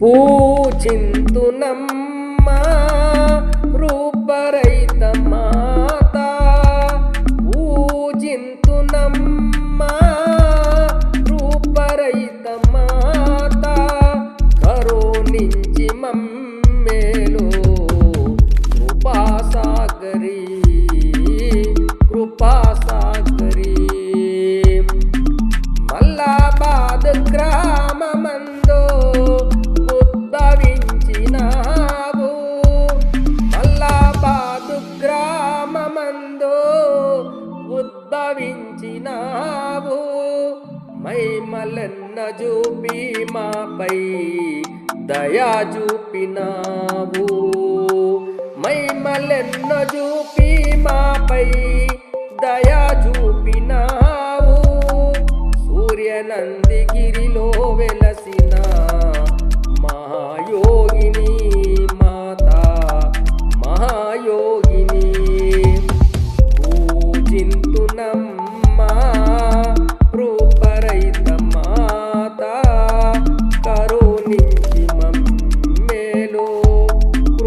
పూజింతునమ్మ రూపరైత మాత పూజింతునమ్మ రూపరైత మాత కరుణించి మమ్మేలో కృపాసాగరి కృపాసాగరి. మల్లాబాద్ గ్రా మలన్న చూపి మాపై దయా చూపినావు మైమలెన్న చూపి మాపై దయా చూపినావు సూర్యనందిగిరిలో వెలసిన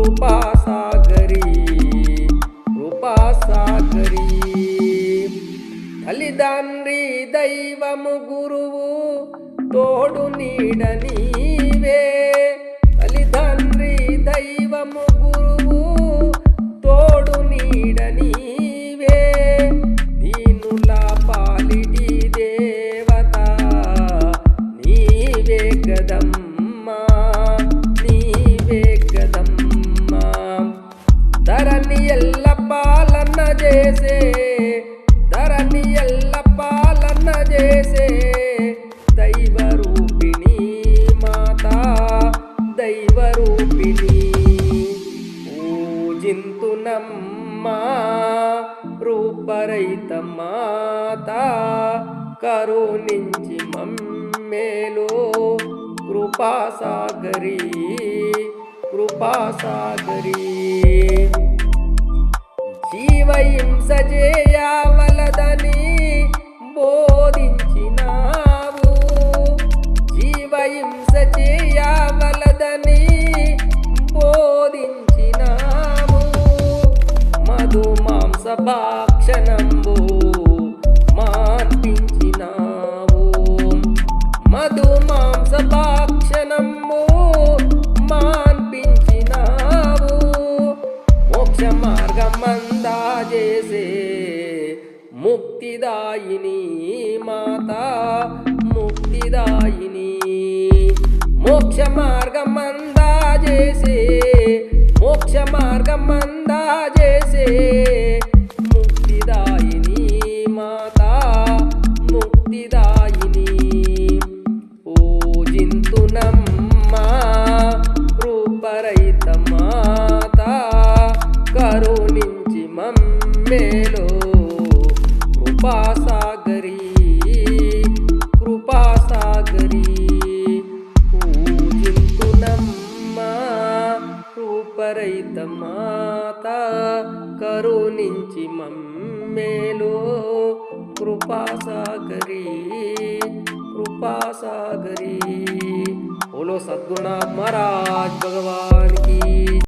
కృపాసాగరి కృపాసాగరి. తల్లిదండ్రి దైవము గురువు తోడు నీడనీవే పూజింతునమ్మా రూపరైత మాత కరుణించి మమ్మేలో కృపాసాగరి కృపాసాగరి. జీవహింస చేయవలదని బోధించినావు. జీవహింస చేయవలదని బోధించినావు కాదు మాంస భాక్షణంబు మాన్పించినావు. మధు మాంస భాక్షణంబు మాన్పించినావు. మోక్ష మార్గమందా చేసే ముక్తిదాయిని మాత ముక్తిదాయిని. మోక్ష మార్గమందా చేసే మమ్మేలో కృపాసాగరి కృపాసాగరి పూజింతునమ్మా రూపరైత మాత కరుణించి మమ్మేలో కృపాసాగరి కృపాసాగరి बोलो सद्गुरुनाथ महाराज भगवान की